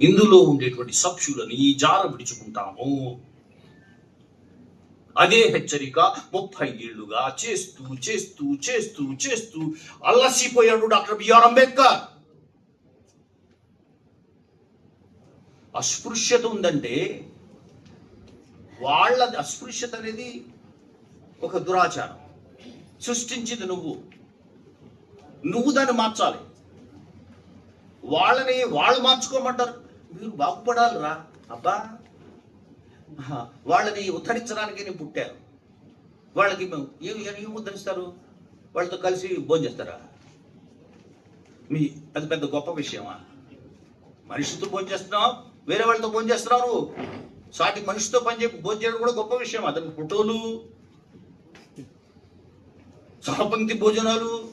ఇందులో ఉండేటువంటి సభ్యులను ఈ జార విడుచుకుంటాము. అదే హెచ్చరిక ముప్పై ఏళ్ళుగా చేస్తూ చేస్తూ చేస్తూ చేస్తూ అల్లసిపోయాడు డాక్టర్ బిఆర్ అంబేద్కర్. అస్పృశ్యత ఉందంటే వాళ్ళ అస్పృశ్యత అనేది ఒక దురాచారం. సృష్టించింది నువ్వు. నువ్వు దాన్ని మార్చాలి. వాళ్ళని వాళ్ళు మార్చుకోమంటారు. మీరు బాగుపడాలిరా. అబ్బా. వాళ్ళని ఉద్ధరించడానికి నేను పుట్టాను. వాళ్ళకి మేము ఏం ఏం ఉద్ధరిస్తారు? వాళ్ళతో కలిసి భోజనం చేస్తారా? మీ అది పెద్ద గొప్ప విషయమా? మనిషితో భోజనం చేస్తున్నావు? వేరే వాళ్ళతో భోజనం చేస్తున్నావు నువ్వు? సాటి మనిషితో పని చెప్పి భోజనం చేయడం కూడా గొప్ప విషయం. అతని ఫోటోలు సహపంక్తి భోజనాలు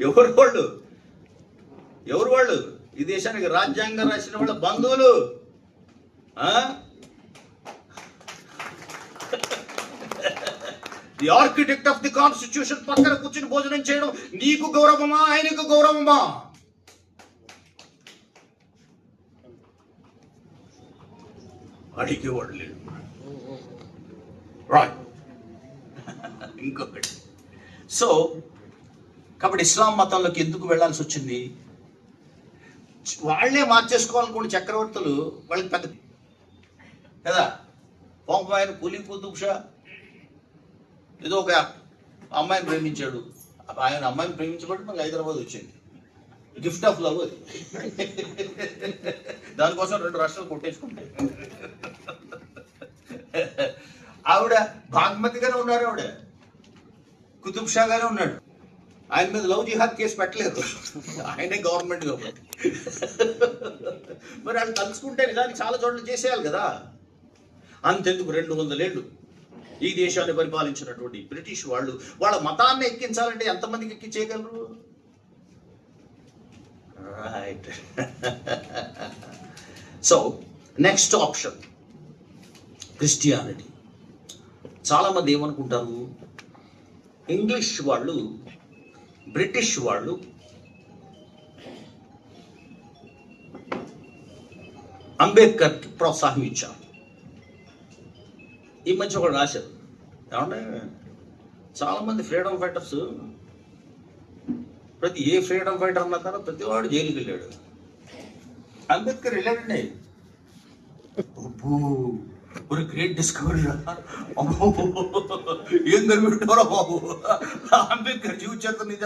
ఎవరు వాళ్ళు? ఎవరు వాళ్ళు? ఈ దేశానికి రాజ్యాంగం రాసిన వాళ్ళ బంధువులు. The architect of the constitution పక్కన కూర్చుని భోజనం చేయడం నీకు గౌరవమా ఆయనకు గౌరవమా? అడిగేవాడు లేడు. రాయ్. ఇంకొకటి. సో కాబట్టి ఇస్లాం మతంలోకి ఎందుకు వెళ్ళాల్సి వచ్చింది? వాళ్ళే మార్చేసుకోవాలనుకోండి చక్రవర్తులు వాళ్ళకి పెద్ద కదా? పాపం ఆయన కూలి కుతుబ్ షా ఏదో ఒక అమ్మాయిని ప్రేమించాడు. ఆయన అమ్మాయిని ప్రేమించబడి మనకు హైదరాబాద్ వచ్చింది. గిఫ్ట్ ఆఫ్ లవ్ అది. దానికోసం రెండు రాష్ట్రాలు కొట్టేసుకుంటాయి ఆవిడ భాగ్మతిగానే ఉన్నారు ఆవిడ. కుతుబ్ షా ఉన్నాడు. ఆయన మీద లవ్ జిహాద్ కేసు పెట్టలేదు. ఆయనే గవర్నమెంట్ కాబట్టి మరి వాళ్ళు తలుచుకుంటే నిజానికి చాలా చోట్ల చేసేయాలి కదా. అంతెందుకు రెండు వందలేళ్ళు ఈ దేశాన్ని పరిపాలించినటువంటి బ్రిటిష్ వాళ్ళు వాళ్ళ మతాన్ని ఎక్కించాలంటే ఎంతమందికి ఎక్కించేయగలరు right so next option Christianity చాలామంది ఏమనుకుంటారు? ఇంగ్లీష్ వాళ్ళు బ్రిటిష్ వాళ్ళు అంబేద్కర్కి ప్రోత్సాహం ఇచ్చారు. ఈ మధ్య ఒకటి రాశారు. ఏమంటే చాలామంది ఫ్రీడమ్ ఫైటర్స్ ప్రతి ఏ ఫ్రీడమ్ ఫైటర్ అన్నా కానీ ప్రతివాడు జైలుకి వెళ్ళాడు. అంబేద్కర్ వెళ్ళాడండి. అబ్బో, ఒక గ్రేట్ డిస్కవరీ ఏం కనిపెట్టారో బాబు. అంబేద్కర్ జీవిత చరిత్ర నిజ